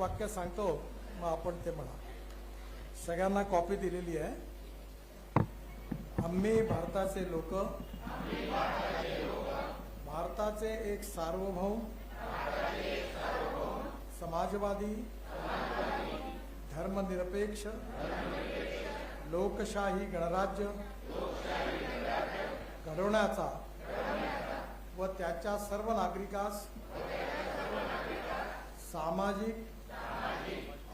वाक्य सांगतो मग आपण ते म्हणा. सगळ्यांना कॉपी दिलेली आहे. आम्ही भारताचे लोक. भारताचे एक सार्वभौम. समाजवादी. धर्मनिरपेक्ष. लोकशाही गणराज्य. घडवण्याचा. व त्याच्या सर्व नागरिकास. सामाजिक.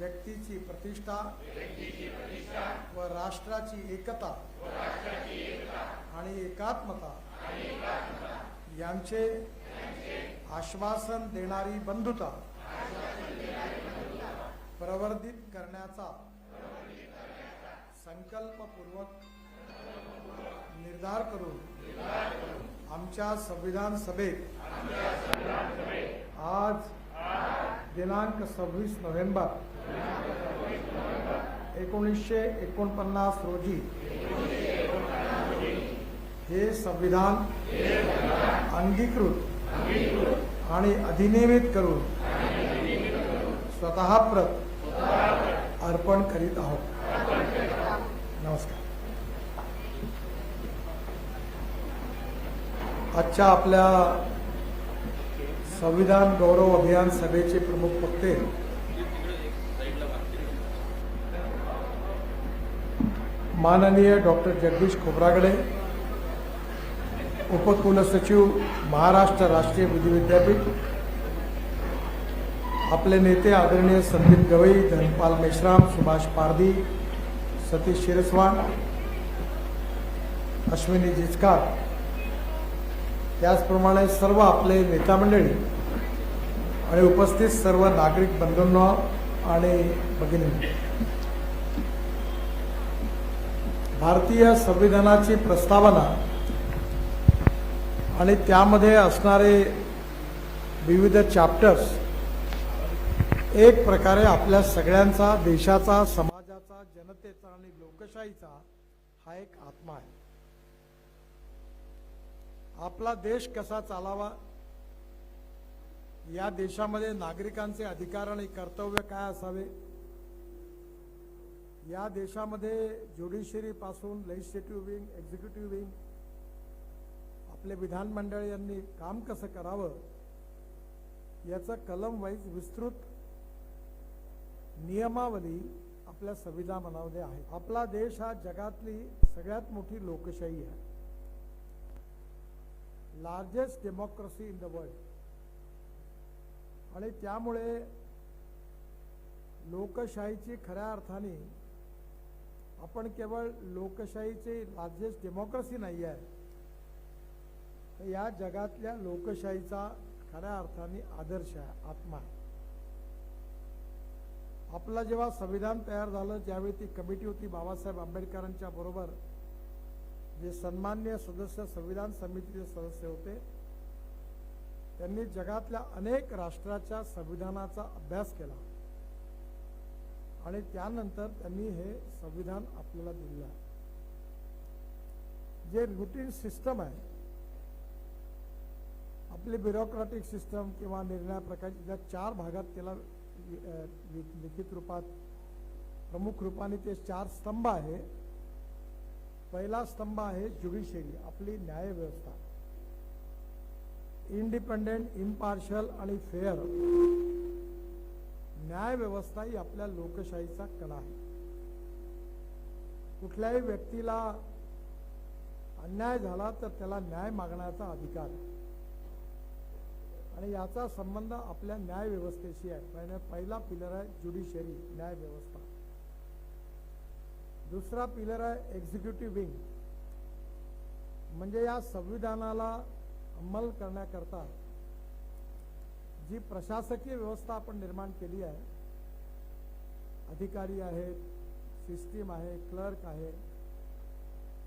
व्यक्तीची प्रतिष्ठा व राष्ट्राची एकता आणि एकात्मता यांचे आश्वासन देणारी बंधुता प्रवर्धित करण्याचा संकल्पपूर्वक निर्धार करून आमच्या संविधान सभेत आज दिनांक सव्वीस नोव्हेंबर एकोणीसशे एकोणपन्नास रोजी हे संविधान अंगीकृत आणि अधिनियमित करून स्वतः प्रत अर्पण करीत आहोत. नमस्कार. आजच्या आपल्या संविधान गौरव अभियान सभेचे प्रमुख वक्ते माननीय डॉक्टर जगदीश खोब्रागडे उपकुलसचिव महाराष्ट्र राष्ट्रीय विधी विद्यापीठ आपले नेते आदरणीय संदीप गवई धनपाल मेश्राम सुभाष पारधी सतीश शिरसवाण अश्विनी जिचकार. त्याचप्रमाणे सर्व आपले नेता मंडळी आणि उपस्थित सर्व नागरिक बंधूंना आणि भगिनी भारतीय संविधानाची प्रस्तावना आणि त्यामध्ये असणारे विविध चॅप्टर्स एक प्रकारे आपल्या सगळ्यांचा देशाचा समाजाचा जनतेचा आणि लोकशाहीचा हा एक आत्मा आहे. आपला देश कसा चालावा? या देशामध्ये नागरिकांचे अधिकार आणि कर्तव्य काय असावे? या देशामध्ये ज्युडिशरीपासून लेजिस्लेटिव्ह विंग एक्झिक्युटिव्ह विंग आपले विधानमंडळ यांनी काम कसं करावं याचं कलम वाईज विस्तृत नियमावली आपल्या संविधानामध्ये आहे. आपला देश हा जगातली सगळ्यात मोठी लोकशाही आहे. Largest democracy in the world आणि त्यामुळे लोकशाहीची खऱ्या अर्थाने आपण केवळ लोकशाहीचे लार्जेस्ट डेमोक्रेसी नाही आहे. तर या जगातल्या लोकशाहीचा खऱ्या अर्थाने आदर्श आहे आत्मा आहे. जेव्हा संविधान तयार झालं ज्यावेळी ती कमिटी होती बाबासाहेब आंबेडकरांच्या बरोबर जे सन्मान्य सदस्य संविधान समितीचे सदस्य होते त्यांनी जगातल्या अनेक राष्ट्राच्या संविधानाचा अभ्यास केला. आणि त्यानंतर त्यांनी हे संविधान आपल्याला दिलं आहे. जे रुटीन सिस्टम आहे आपली ब्युरोक्रॅटिक सिस्टम किंवा निर्णय प्रकारची ज्या चार भागात त्याला लिखित रूपात प्रमुख रूपाने ते चार स्तंभ आहे. पहिला स्तंभ आहे ज्युडिशरी आपली न्याय व्यवस्था इंडिपेंडेंट इम्पार्शल आणि फेअर न्याय व्यवस्था ही आपल्या लोकशाहीचा कणा आहे. कुठल्याही व्यक्तीला अन्याय झाला तर त्याला न्याय मागण्याचा अधिकार आहे. आणि याचा संबंध आपल्या न्याय व्यवस्थेशी आहे. पहिला पहिला पिलर आहे ज्युडिशरी न्याय व्यवस्था. दुसरा पिलर आहे एक्झिक्युटिव्ह विंग म्हणजे या संविधानाला अंमल करण्याकरता जी प्रशासकीय व्यवस्था आपण निर्माण केली आहे अधिकारी आहेत सिस्टीम आहे क्लर्क आहे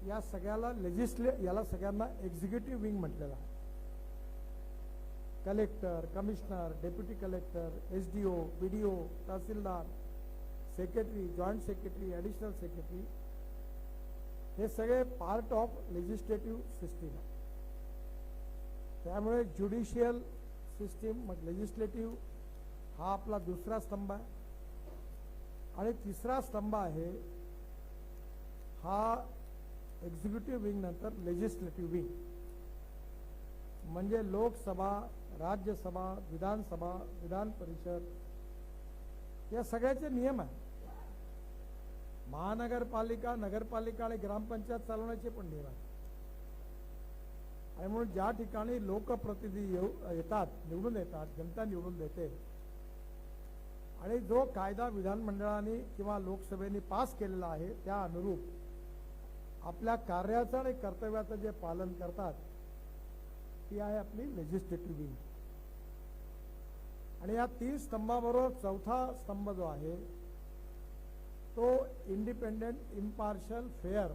या सगळ्याला लेजिस्ले याला सगळ्यांना एक्झिक्युटिव्ह विंग म्हटलेलं आहे. Collector commissioner deputy collector S D O B D O tehsildar secretary joint secretary additional secretary हे सगळे पार्ट ऑफ लेजिस्लेटिव्ह सिस्टीम आहे. त्यामुळे ज्युडिशियल सिस्टीम मग लेजिस्लेटिव्ह हा आपला दुसरा स्तंभ आहे. आणि तिसरा स्तंभ आहे हा एक्झिक्युटिव्ह विंग नंतर लेजिस्लेटिव्ह विंग म्हणजे लोकसभा राज्यसभा विधानसभा विधान परिषद या सगळ्याचे नियम आहे महानगरपालिका नगरपालिका आणि ग्रामपंचायत चालवण्याचे पण नियम आहेत. आणि म्हणून ज्या ठिकाणी लोकप्रतिनिधी येऊ येतात निवडून येतात जनता निवडून देते आणि जो कायदा विधानमंडळाने किंवा लोकसभेने पास केलेला आहे त्या अनुरूप आपल्या कार्याचं आणि कर्तव्याचं जे पालन करतात ती आहे आपली लेजिस्लेटिव्ह विंग आणि या तीन स्तंभाबरोबर चौथा स्तंभ जो आहे तो इंडिपेंडेंट इम्पार्शल फेअर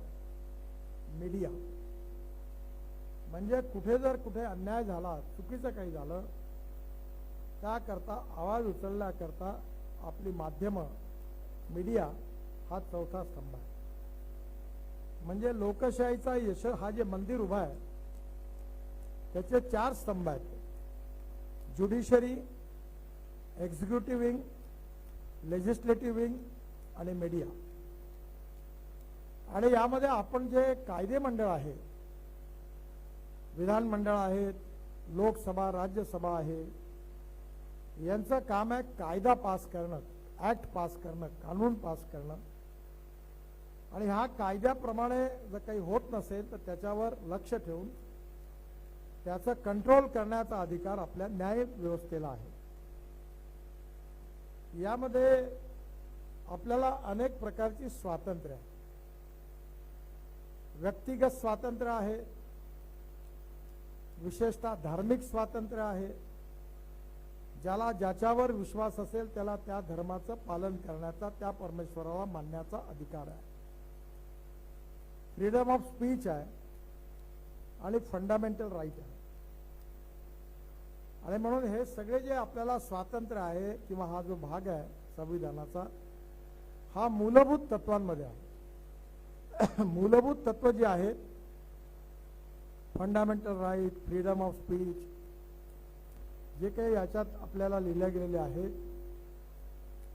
मीडिया म्हणजे कुठे जर कुठे अन्याय झाला चुकीचं काही झालं त्याकरता आवाज उचलण्याकरता आपली माध्यमं मीडिया हा चौथा स्तंभ आहे. म्हणजे लोकशाहीचा यश हा जे मंदिर उभा आहे त्याचे चार स्तंभ आहेत. Judiciary executive wing legislative wing आणि मीडिया आणि यामध्ये आपण जे कायदे मंडळ आहे विधानमंडळ आहेत लोकसभा राज्यसभा आहे. यांचं काम आहे कायदा पास करणं ऍक्ट पास करणं कानून पास करणं. आणि हा कायद्याप्रमाणे जर काही होत नसेल तर त्याच्यावर लक्ष ठेवून त्याचं कंट्रोल करण्याचा अधिकार आपल्या न्याय व्यवस्थेला आहे. यामध्ये आपल्याला अनेक प्रकारची स्वातंत्र्य आहे. व्यक्तिगत स्वातंत्र्य आहे विशेषतः धार्मिक स्वातंत्र्य आहे. ज्याला ज्याच्यावर विश्वास असेल त्याला त्या धर्माचं पालन करण्याचा त्या परमेश्वराला मानण्याचा अधिकार आहे. फ्रीडम ऑफ स्पीच आहे आणि फंडामेंटल राईट आहे. आणि म्हणून हे सगळे जे आपल्याला स्वातंत्र्य आहे किंवा हा जो भाग आहे संविधानाचा हा मूलभूत तत्वांमध्ये आहे. मूलभूत तत्व जे आहेत fundamental right freedom of speech जे काही याच्यात आपल्याला लिहिल्या गेलेले आहेत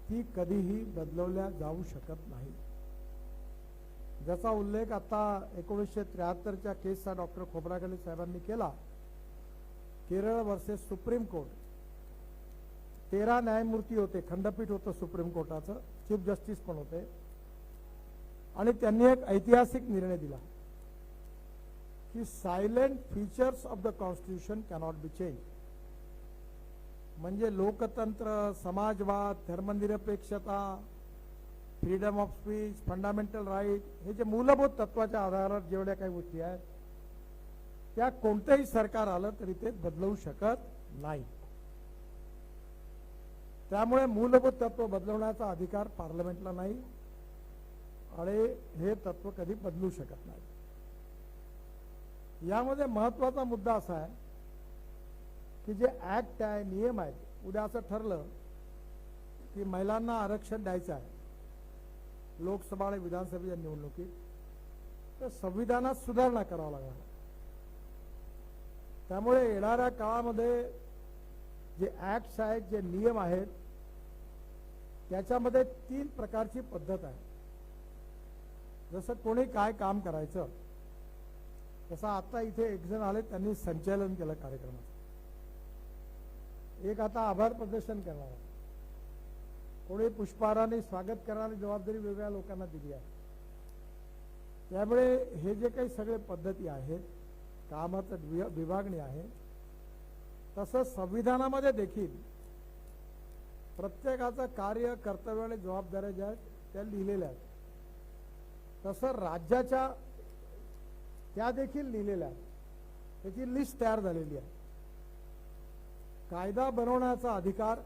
ती कधीही बदलवल्या जाऊ शकत नाही. ज्याचा उल्लेख आता एकोणीसशे त्र्याहत्तरच्या केसचा डॉक्टर खोबरागले साहेबांनी केला केरळ वर्सेस सुप्रीम कोर्ट. तेरा न्यायमूर्ती होते खंडपीठ होतं सुप्रीम कोर्टाचं चीफ जस्टिस पण होते. आणि त्यांनी एक ऐतिहासिक निर्णय दिला. की silent features of the constitution cannot be change म्हणजे लोकतंत्र समाजवाद धर्मनिरपेक्षता freedom of speech fundamental right हे जे मूलभूत तत्वाच्या आधारावर जेवढ्या काही गोष्टी आहेत त्या कोणतंही सरकार आलं तरी ते बदलवू शकत नाही त्यामुळे मूलभूत तत्व बदलवण्याचा अधिकार पार्लमेंटला नाही आणि हे तत्व कधी बदलू शकत नाही यामध्ये महत्त्वाचा मुद्दा असा आहे की जे ऍक्ट आहे नियम आहेत उद्या असं ठरलं की महिलांना आरक्षण द्यायचं आहे. लोकसभा आणि विधानसभेच्या निवडणुकीत तर संविधानात सुधारणा करावं लागणार त्यामुळे येणाऱ्या काळामध्ये जे ऍक्ट्स आहेत जे नियम आहेत त्याच्यामध्ये तीन प्रकारची पद्धत आहे. जसं कोणी काय काम करायचं तसा आता इथे एक जण आले त्यांनी संचालन केलं कार्यक्रमाचं. एक आता आभार प्रदर्शन करणार आहे. कोणी पुष्पहाराने स्वागत करणारी जबाबदारी वेगळ्या लोकांना दिली आहे. त्यामुळे हे जे काही सगळे पद्धती आहेत कामाचं विभागणी आहे तसंच संविधानामध्ये देखील प्रत्येकाचं कार्य कर्तव्य आणि जबाबदाऱ्या ज्या आहेत त्या लिहिलेल्या आहेत. तसं राज्याच्या त्या देखील लिहिलेल्या आहेत. त्याची लिस्ट तयार झालेली आहे. कायदा बनवण्याचा अधिकार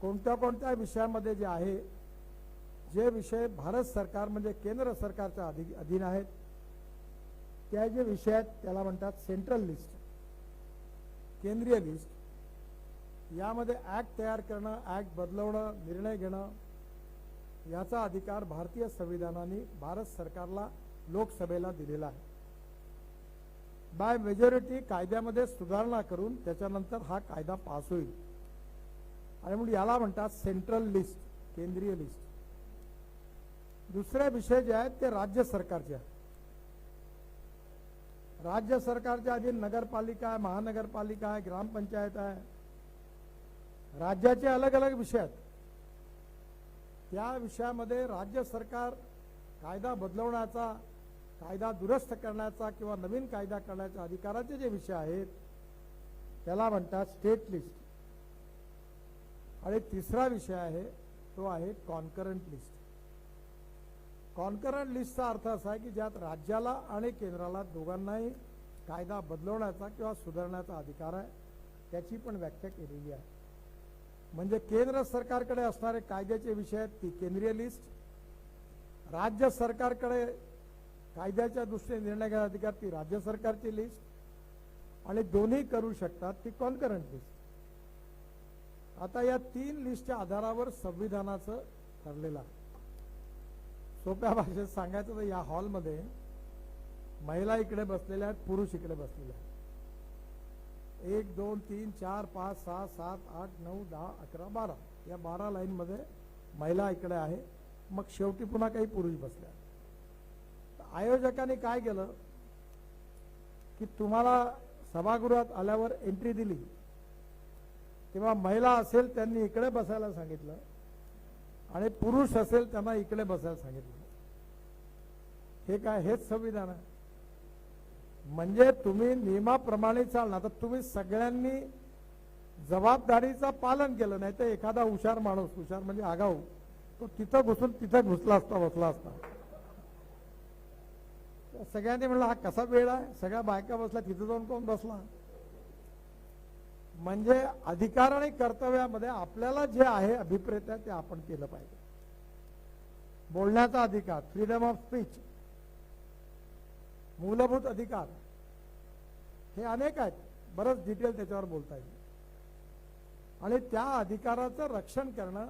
कोणत्या कोणत्या विषयामध्ये जे आहे जे विषय भारत सरकार म्हणजे केंद्र सरकारच्या अधि अधीन आहेत त्या जे विषय आहेत त्याला म्हणतात सेंट्रल लिस्ट केंद्रीय लिस्ट यामध्ये ऍक्ट तयार करणं ऍक्ट बदलवणं निर्णय घेणं याचा अधिकार भारतीय संविधानाने भारत सरकारला लोकसभेला दिलेला आहे. बाय मेजॉरिटी कायद्यामध्ये सुधारणा करून त्याच्यानंतर हा कायदा पास होईल. आणि म्हणून याला म्हणतात सेंट्रल लिस्ट केंद्रीय लिस्ट दुसरे विषय जे आहेत ते राज्य सरकारचे आहेत राज्य सरकारच्या अधीन नगरपालिका आहे महानगरपालिका आहे ग्रामपंचायत आहे. राज्याचे अलग अलग विषय आहेत. त्या विषयामध्ये राज्य सरकार कायदा बदलवण्याचा कायदा दुरुस्त करण्याचा किंवा नवीन कायदा करण्याच्या अधिकाराचे जे विषय आहेत त्याला म्हणतात स्टेट लिस्ट आणि तिसरा विषय आहे तो आहे कॉन्करंट लिस्ट कॉन्करंट लिस्टचा अर्थ असा आहे की ज्यात राज्याला आणि केंद्राला दोघांनाही कायदा बदलवण्याचा किंवा सुधारण्याचा अधिकार आहे त्याची पण व्याख्या केलेली आहे. म्हणजे केंद्र सरकारकडे असणारे कायद्याचे विषय आहेत ती केंद्रीय लिस्ट राज्य सरकारकडे कायद्याच्या दृष्टीने निर्णय घेण्याचा अधिकार ती राज्य सरकारची लिस्ट आणि दोन्ही करू शकतात ती कॉन्करंट लिस्ट आता या तीन लिस्टच्या आधारावर संविधानाचं ठरलेलं आहे. सोप्या भाषेत सांगायचं तर या हॉलमध्ये महिला इकडे बसलेल्या आहेत पुरुष इकडे बसलेले आहेत. एक दोन तीन चार पाच सहा सात आठ नऊ दहा अकरा बारा. या बारा लाईनमध्ये महिला इकडे आहे. मग शेवटी पुन्हा काही पुरुष बसले आहेत. आयोजकांनी काय केलं? की तुम्हाला सभागृहात आल्यावर एंट्री दिली. तेव्हा महिला असेल त्यांनी इकडे बसायला सांगितलं आणि पुरुष असेल त्यांना इकडे बसायला सांगितलं. हे काय? हेच संविधान आहे. म्हणजे तुम्ही नियमाप्रमाणे चालणार. तर तुम्ही सगळ्यांनी जबाबदारीचं पालन केलं नाही तर एखादा हुशार माणूस हुशार म्हणजे आगाऊ तो तिथं घुसून तिथं घुसला असता बसला असता. सगळ्यांनी म्हणलं हा कसा वेळ आहे? सगळ्या बायका बसल्या तिथं जाऊन कोण बसला? म्हणजे अधिकार आणि कर्तव्यामध्ये आपल्याला जे आहे अभिप्रेत आहे ते आपण केलं पाहिजे. बोलण्याचा अधिकार फ्रीडम ऑफ स्पीच मूलभूत अधिकार हे अनेक आहेत. बरंच डिटेल त्याच्यावर बोलता येईल. आणि त्या अधिकाराचं रक्षण करणं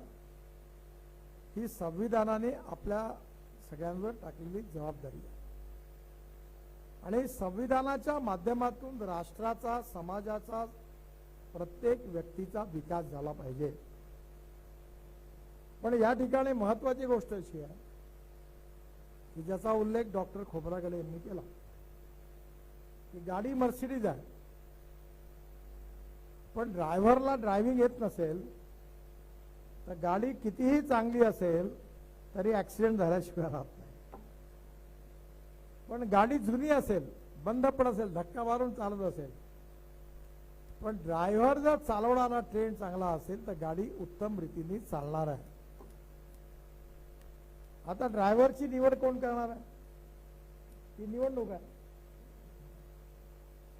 ही संविधानाने आपल्या सगळ्यांवर टाकलेली जबाबदारी आहे. आणि संविधानाच्या माध्यमातून राष्ट्राचा समाजाचा प्रत्येक व्यक्तीचा विकास झाला पाहिजे. पण या ठिकाणी महत्वाची गोष्ट अशी आहे की ज्याचा उल्लेख डॉक्टर खोबरागले यांनी केला की गाडी मर्सिडीज आहे पण ड्रायव्हरला ड्रायव्हिंग येत नसेल तर गाडी कितीही चांगली असेल तरी ऍक्सिडेंट झाल्याशिवाय राहत पण गाडी जुनी असेल बंद पण असेल धक्का मारून चालत असेल. पण ड्रायव्हर जर चालवणारा ट्रेन चांगला असेल तर गाडी उत्तम रीतीने चालणार आहे. आता ड्रायव्हरची निवड कोण करणार आहे? ती निवडणूक आहे.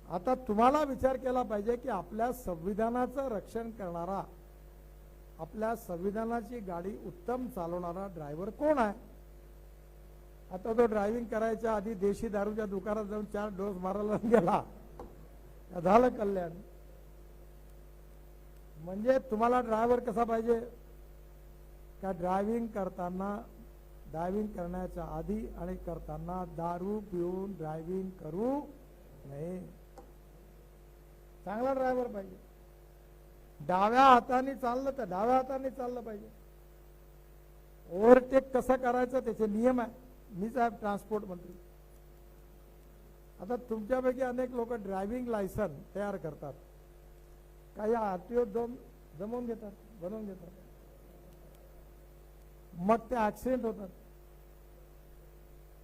आता तुम्हाला विचार केला पाहिजे की आपल्या संविधानाचं रक्षण करणारा आपल्या संविधानाची गाडी उत्तम चालवणारा ड्रायव्हर कोण आहे? आता तो ड्रायव्हिंग करायच्या आधी देशी दारूच्या दुकानात जाऊन चार डोस मारायला गेला. झालं कल्याण. म्हणजे तुम्हाला ड्रायव्हर कसा पाहिजे? का ड्रायव्हिंग करताना ड्रायव्हिंग करण्याच्या आधी आणि करताना दारू पिऊन ड्रायव्हिंग करू नये? चांगला ड्रायव्हर पाहिजे. डाव्या हाताने चाललं तर डाव्या हाताने चाललं पाहिजे. ओव्हरटेक कसं करायचं त्याचे नियम आहे. मी साहेब ट्रान्सपोर्ट मंत्री. आता तुमच्यापैकी अनेक लोक ड्रायव्हिंग लायसन तयार करतात. काही आरटीओ दोन जमवून घेतात बनवून घेतात. मग ते ऍक्सिडेंट होतात.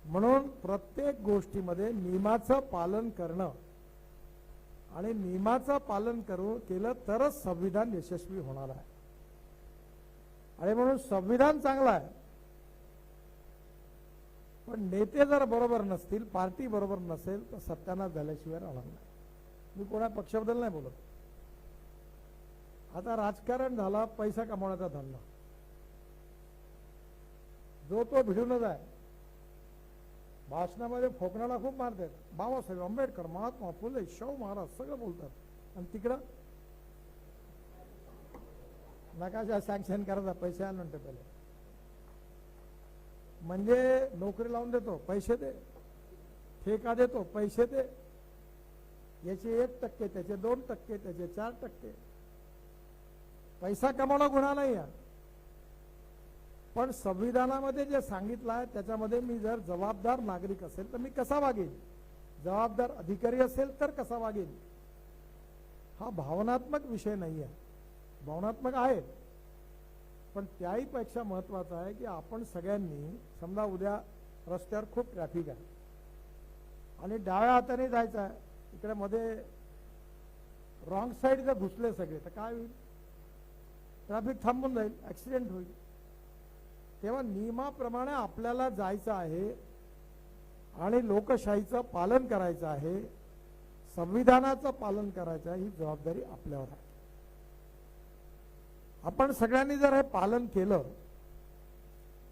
म्हणून प्रत्येक गोष्टीमध्ये नियमाचं पालन करणं आणि नियमाचं पालन करू केलं तरच संविधान यशस्वी होणार आहे. आणि म्हणून संविधान चांगलं आहे. पण नेते जर बरोबर नसतील पार्टी बरोबर नसेल तर सत्यानाश झाल्याशिवाय राहणार नाही. मी कोणा पक्षाबद्दल नाही बोलत. आता राजकारण झाला पैसा कमावण्याचा धंदा. जो तो भिडूनच आहे. भाषणामध्ये फोकणाला खूप मारतात बाबासाहेब आंबेडकर महात्मा फुले शाहू महाराज सगळं बोलतात. आणि तिकडं? नकाशा सँक्शन करायचा पैसे आणून म्हणते पहिले. म्हणजे नोकरी लावून देतो पैसे दे. ठेका देतो पैसे दे. याचे एक टक्के त्याचे दोन टक्के त्याचे चार टक्के. पैसा कमावणं गुन्हा नाही आहे. पण संविधानामध्ये जे सांगितलं आहे त्याच्यामध्ये मी जर जबाबदार नागरिक असेल तर मी कसा वागेन? जबाबदार अधिकारी असेल तर कसा वागेन? हा भावनात्मक विषय नाही आहे. भावनात्मक आहे. पण त्याही पेक्षा महत्वाचं आहे की आपण सगळ्यांनी समजा उद्या रस्त्यावर खूप ट्रॅफिक आहे. आणि डाव्या हाताने जायचं आहे इकडे मध्ये रॉंग साईड जर घुसले सगळे तर काय होईल? ट्रॅफिक थांबून जाईल ऍक्सिडेंट होईल. तेव्हा नियमाप्रमाणे आपल्याला जायचं आहे आणि लोकशाहीचं पालन करायचं आहे संविधानाचं पालन करायचं आहे ही जबाबदारी आपल्यावर आहे. आपण सगळ्यांनी जर हे पालन केलं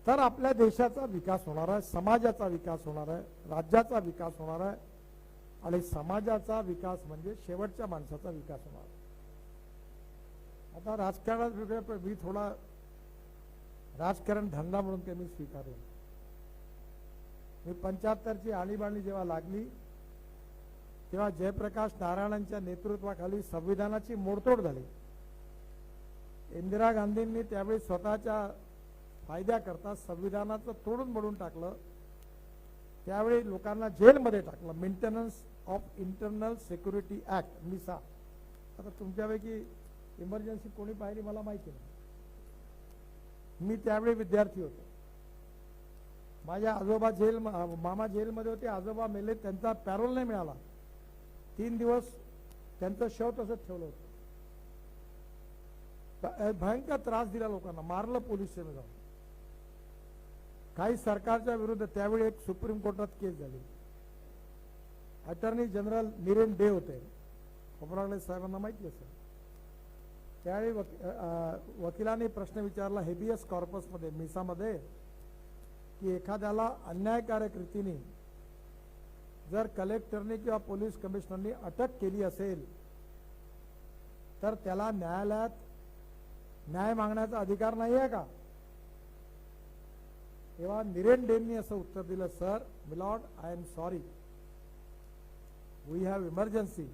तर आपल्या देशाचा विकास होणार आहे समाजाचा विकास होणार आहे राज्याचा विकास होणार आहे आणि समाजाचा विकास म्हणजे शेवटच्या माणसाचा विकास होणार आहे. आता राजकारणात वेगळ्या मी थोडा राजकारण धंदा म्हणून ते मी स्वीकारेन मी पंच्याहत्तरची आणीबाणी जेव्हा लागली तेव्हा जयप्रकाश नारायणांच्या नेतृत्वाखाली संविधानाची मोडतोड झाली इंदिरा गांधींनी त्यावेळी स्वतःच्या फायद्याकरता संविधानाचं तोडून मोडून टाकलं. त्यावेळी लोकांना जेलमध्ये टाकलं. Maintenance of internal security act MISA आता तुमच्यापैकी इमर्जन्सी कोणी पाहिली मला माहिती नाही. मी त्यावेळी विद्यार्थी होतो. माझ्या आजोबा जेल मामा जेलमध्ये होते. आजोबा मेले त्यांचा पॅरोल नाही मिळाला. तीन दिवस त्यांचं शव तसंच ठेवलं होतं. भयंकर त्रास दिला लोकांना. मारलं पोलीस स्टेशन जाऊन काही सरकारच्या विरुद्ध त्यावेळी एक सुप्रीम कोर्टात केस झाली. अटर्नी जनरल निरेन डे होते. खोबरागडे साहेबांना माहिती असेल. त्यावेळी वक- वकिलांनी प्रश्न विचारला हेबियस कॉर्पसमध्ये मिसामध्ये की एखाद्याला अन्यायकारक रीतीने जर कलेक्टरने किंवा पोलीस कमिशनरनी अटक केली असेल तर त्याला न्यायालयात न्याय मागण्याचा अधिकार नाही आहे का? तेव्हा निरेन डेननी असं उत्तर दिलं sir milord I am sorry we have emergency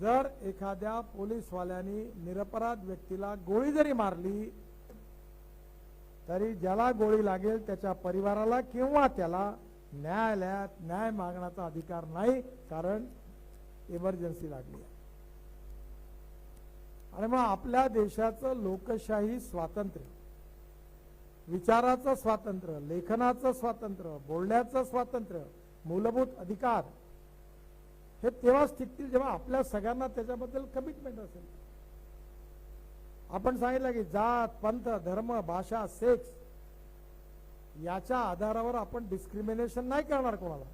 जर एखाद्या पोलीसवाल्यानी निरपराध व्यक्तीला गोळी जरी मारली तरी ज्याला गोळी लागेल त्याच्या परिवाराला किंवा त्याला न्यायालयात न्याय मागण्याचा अधिकार नाही कारण इमर्जन्सी लागली आहे. आणि मग आपल्या देशाचं लोकशाही स्वातंत्र्य विचाराचं स्वातंत्र्य लेखनाचं स्वातंत्र्य बोलण्याचं स्वातंत्र्य मूलभूत अधिकार हे तेव्हाच टिकतील जेव्हा आपल्या सगळ्यांना त्याच्याबद्दल कमिटमेंट असेल. आपण सांगितलं की जात पंथ धर्म भाषा सेक्स याच्या आधारावर आपण डिस्क्रिमिनेशन नाही करणार कोणाला.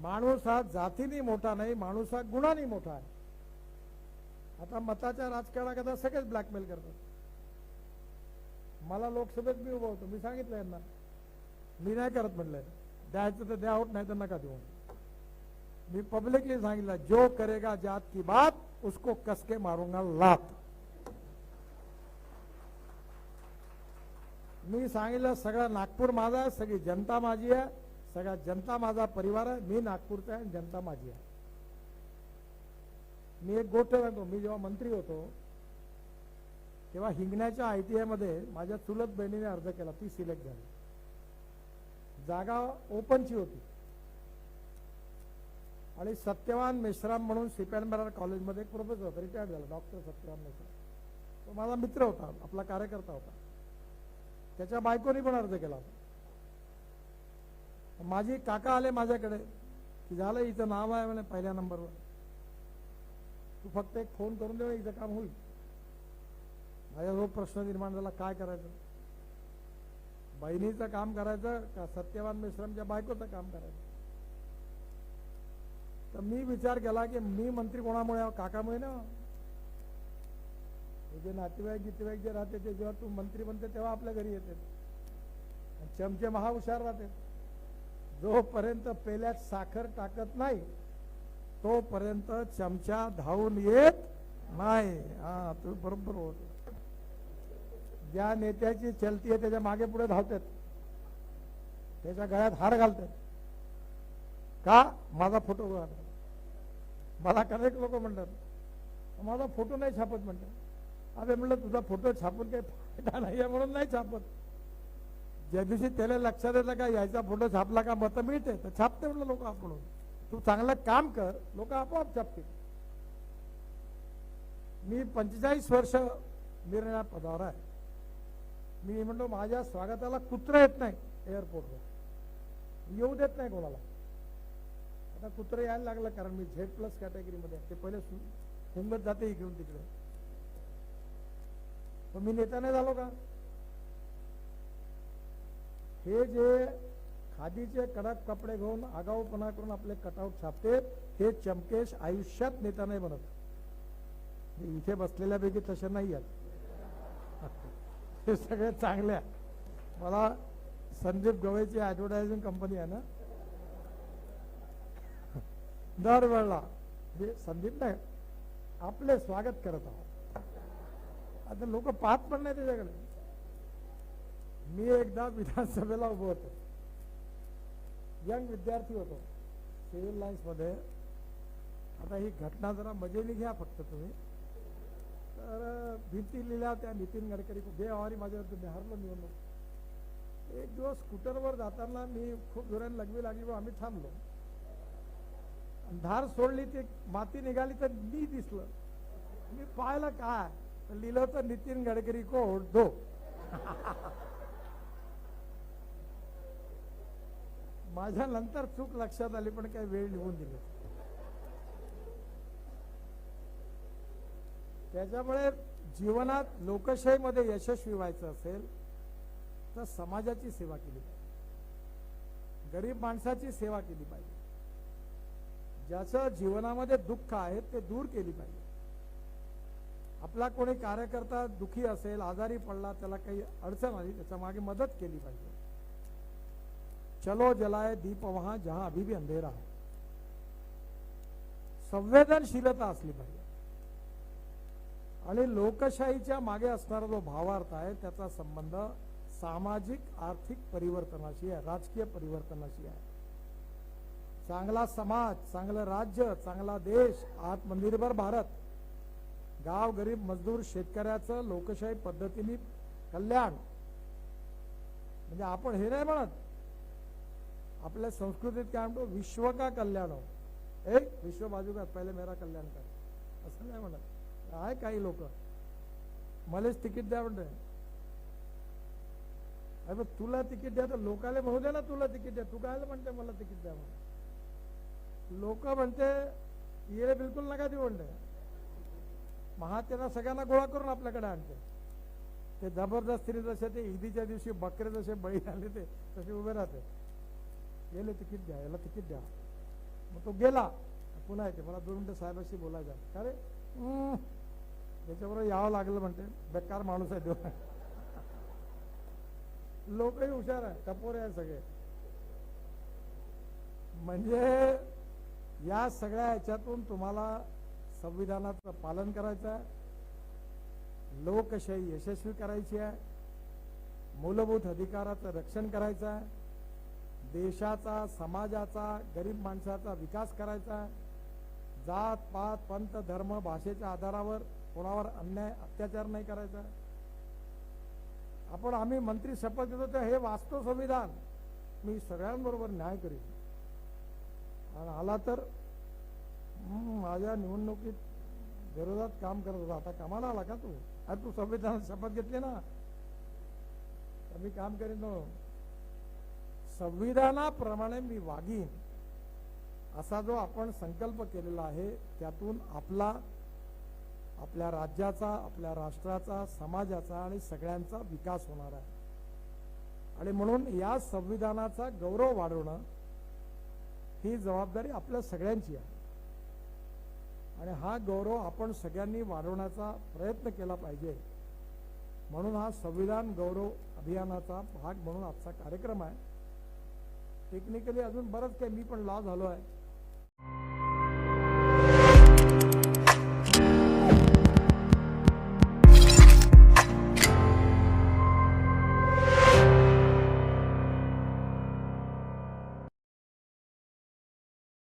माणूस हा जातीने मोठा नाही माणूस हा गुणाने मोठा आहे. आता मताच्या राजकारणाकरता सगळेच ब्लॅकमेल करतात. मला लोकसभेत मी उभं होतो. मी सांगितलं यांना. मी नाही करत म्हटलंय. द्यायचं तर द्या होत नाही तर नका देऊ. मी पब्लिकली सांगितलं जो करेगा जात की बात उसको कसके मारूंगा लात. मी सांगितलं सगळं नागपूर माझा आहे सगळी जनता माझी आहे सगळा जनता माझा परिवार आहे मी नागपूरचा आहे आणि जनता माझी आहे. मी एक गोष्ट सांगतो मी जेव्हा मंत्री होतो तेव्हा हिंगण्याच्या आयटीआयमध्ये माझ्या चुलत बहिणीने अर्ज केला ती सिलेक्ट झाली. जागा ओपनची होती. आणि सत्यवान मेश्राम म्हणून सिपॅनबरार कॉलेजमध्ये एक प्रोफेसर होता रिटायर्ड झाला डॉक्टर सत्यवान मेश्राम. तो माझा मित्र होता आपला कार्यकर्ता होता. त्याच्या बायकोनी पण अर्ज केला होता. माझी काका आले माझ्याकडे की झालं हिचं नाव आहे म्हणे पहिल्या नंबरवर. तू फक्त एक फोन करून दे एकदा काम होईल. माझ्याजवळ प्रश्न निर्माण झाला काय करायचं? बहिणीचं काम करायचं का सत्यवान मिश्रमच्या बायकोचं काम करायचं? तर मी विचार केला की मी मंत्री कोणामुळे काकामुळे ना? जे नातेवाईक गितेवाईक जे राहते ते जेव्हा तू मंत्री बनते तेव्हा आपल्या घरी येते. चमचे चमचे महाहुशार राहते. जोपर्यंत पेल्यात साखर टाकत नाही तोपर्यंत चमचा धावून येत नाही. हा तू बरोबर होत ज्या नेत्याची चलती आहे त्याच्यामागे पुढे धावतात. त्याच्या गळ्यात हार घालतात. का? माझा फोटो मला अनेक लोक म्हणतात. माझा फोटो नाही छापत म्हणतात. अरे म्हणलं तुझा फोटो छापून काही फायदा नाही आहे म्हणून नाही छापत. ज्या दिवशी त्याला लक्षात येतं का यायचा फोटो छापला का मतं मिळते. तर छापते म्हणलं लोक आपण तू चांगलं काम कर लोक आपोआप जपतील. मी पंचेचाळीस वर्ष निर्णया पदावर आहे. मी म्हणतो माझ्या स्वागताला कुत्र येत नाही एअरपोर्टवर येऊ देत नाही कोणाला. आता कुत्र यायला लागलं कारण मी झेड प्लस कॅटेगरीमध्ये ते पहिले सु- हुंगत जाते इकडून तिकडे. पण मी नेता नाही झालो का? हे जे खादीचे कडक कपडे घेऊन आगाऊपणा करून आपले कटआउट छापते हे चमकेश आयुष्यात नेता नाही बनत. इथे बसलेल्यापैकी तसे नाही आहेत. हे सगळे चांगल्या मला संदीप गवईची ऍडव्हर्टायझिंग कंपनी आहे ना? दरवेळेला हे संदीप नाही आपले स्वागत करत आहोत. आता लोक पाहत पण नाही त्याच्याकडे. मी एकदा विधानसभेला उभं होतो. यंग विद्यार्थी होतो. सिव्हिल लाईन्समध्ये. आता ही घटना जरा मजेने घ्या फक्त तुम्ही. तर भिंती लिहिल्या त्या नितीन गडकरी बेहवारी माझ्यावरती बिहारलो निवडणूक. एक दिवस स्कूटरवर जाताना मी खूप जोराने लगवी लागली व आम्ही थांबलो. आणि धार सोडली ती माती निघाली तर मी दिसलं. मी पाहिलं काय? तर लिहिलं होतं नितीन गडकरी को ओढतो माझ्या नंतर चूक लक्षात आली पण काही वेळ निघून दिली त्याच्यामुळे जीवनात लोकशाहीमध्ये यशस्वी व्हायचं असेल तर समाजाची सेवा केली पाहिजे. गरीब माणसाची सेवा केली पाहिजे. ज्याचं जीवनामध्ये दुःख आहे ते दूर केली पाहिजे. आपला कोणी कार्यकर्ता दुखी असेल आजारी पडला त्याला काही अडचण आली त्याच्यामागे मदत केली पाहिजे. चलो जलाए दीप वहां जहां अभी भी अंधेरा है। संवेदनशीलता असली पाहिजे आणि लोकशाहीच्या मागे असणारा जो भावार्थ आहे त्याचा संबंध सामाजिक आर्थिक परिवर्तनाशी आहे राजकीय परिवर्तनाशी आहे. चांगला समाज चांगलं राज्य चांगला देश आत्मनिर्भर भारत गाव गरीब मजदूर शेतकऱ्याचं लोकशाही पद्धतीने कल्याण. म्हणजे आपण हे नाही म्हणत आपल्या संस्कृतीत काय म्हणतो विश्व का कल्याण हो? एक विश्व बाजू का? पहिले मेरा कल्याण कर. असं नाही म्हणत. आहे काही लोक. मलाच तिकीट द्या म्हणते अरे तुला तिकीट द्या तर लोकाला भाऊ दे ना तुला तिकीट द्या. तू काय म्हणते मला तिकीट द्या म्हणून? लोक म्हणते ये बिलकुल नका देऊ म्हणते महात्यांना सगळ्यांना गोळा करून आपल्याकडे आणते ते जबरदस्तीने जसे ते ईदीच्या दिवशी बकरे जसे बळी आले ते तसे उभे राहते. गेले तिकीट द्या याला तिकीट द्या. मग तो गेला. पुन्हा येते मला दोन मिनटं साहेबाशी बोलायचं का रे? त्याच्याबरोबर यावं लागलं म्हणते. बेकार माणूस आहे तो. लोकही हुशार आहे टपोरे आहे सगळे. म्हणजे या सगळ्या ह्याच्यातून तुम्हाला संविधानाचं पालन करायचं आहे. लोकशाही यशस्वी करायची आहे. मूलभूत अधिकाराचं रक्षण करायचं आहे. देशाचा समाजाचा गरीब माणसाचा विकास करायचा. जात पात पंत धर्म भाषेच्या आधारावर कोणावर अन्याय अत्याचार नाही करायचा. आपण आम्ही मंत्री शपथ घेतो तर हे वास्तव संविधान. मी सगळ्यांबरोबर न्याय करीन. आणि आला तर माझ्या निवडणुकीत विरोधात काम करत होता. आता कामाला आला का तू? अरे तू संविधान शपथ घेतली ना? तर मी काम करीन हो. संविधानाप्रमाणे मी वागीन असा जो आपण संकल्प केलेला आहे त्यातून आपला आपल्या राज्याचा आपल्या राष्ट्राचा समाजाचा आणि सगळ्यांचा विकास होणार आहे. आणि म्हणून या संविधानाचा गौरव वाढवणं ही जबाबदारी आपल्या सगळ्यांची आहे. आणि हा गौरव आपण सगळ्यांनी वाढवण्याचा प्रयत्न केला पाहिजे. म्हणून हा संविधान गौरव अभियानाचा भाग म्हणून आजचा कार्यक्रम आहे. टेक्निकली अजून बरंच काही मी पण लॉ झालो आहे.